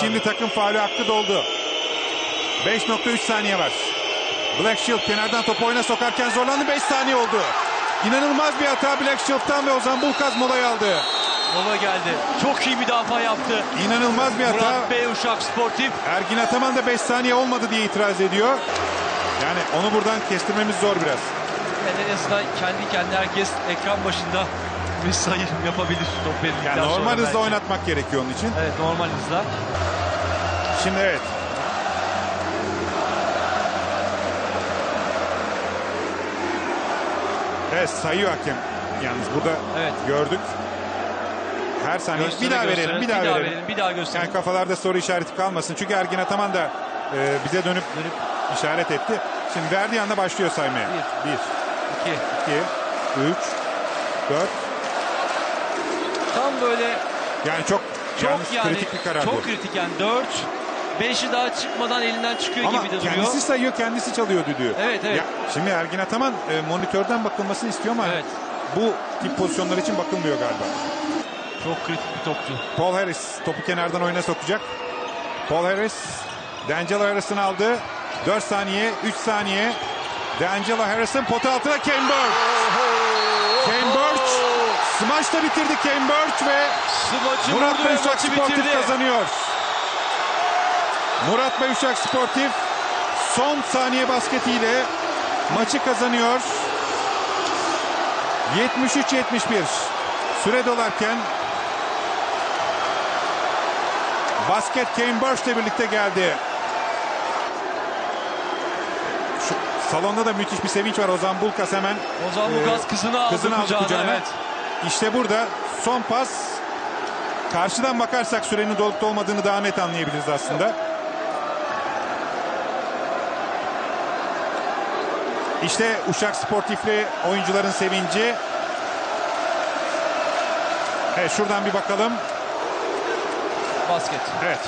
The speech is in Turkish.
Şimdi takım faulü hakkı doldu. 5.3 saniye var. Black Shield kenardan topu oyuna sokarken zorlandı. 5 saniye oldu. İnanılmaz bir hata Black Shield'tan ve Ozan Bulkaz molayı aldı. Mola geldi. Çok iyi müdafaa yaptı. İnanılmaz bir hata. Murat Bey Uşak Sportif. Ergin Ataman da 5 saniye olmadı diye itiraz ediyor. Yani onu buradan kestirmemiz zor biraz. Yani en azından kendi kendine herkes ekran başında bir sayı yapabilir top Yani normal sonra belki. oynatmak gerekiyor onun için. Evet normal hızla. Şimdi evet. Evet sayıyor hakem. Yalnız burada Evet. gördük. Her saniye Gösterin, bir daha gösterin. verelim, bir daha verelim. Bir daha gösterin. Yani kafalarda soru işareti kalmasın. Çünkü Ergin Ataman da e, bize dönüp Dönüp işaret etti. Şimdi verdiği anda başlıyor saymaya. Bir. 1, 2, iki. 3, 4. Tam böyle Yani çok, çok yani kritik bir karar çok bu. kritik yani 4 5'i daha çıkmadan elinden çıkıyor Ama gibi de duruyor. kendisi sayıyor, kendisi çalıyor düdüğü. Evet, evet. Ya, şimdi Ergin Ataman e, monitörden bakılmasını istiyor ama Evet. bu tip pozisyonlar için bakılmıyor galiba. Çok kritik bir topçu. Paul Harris topu kenardan oyuna sokacak. Paul Harris D'Angelo Harris'ın aldı. 4 saniye, 3 saniye. D'Angelo Harris'ın potu altına Ken Burch. Smaçla bitirdi Ken Burch ve Smaçı Murat Beyuşak maçı Sportif bitirdi. kazanıyor. Murat Beyuşak Sportif son saniye basketiyle maçı kazanıyor. 73-71 süre dolarken basket Kane Burch'le birlikte geldi. Şu salonda da müthiş bir sevinç var. Ozan Bulkas hemen Ozan e, Bulgaz kızını aldı kızını kucağına. kucağına. Evet. İşte burada son pas. Karşıdan bakarsak sürenin dolup olmadığını daha net anlayabiliriz aslında. İşte Uşak Sportifli oyuncuların sevinci. Evet şuradan bir bakalım. Basket. Evet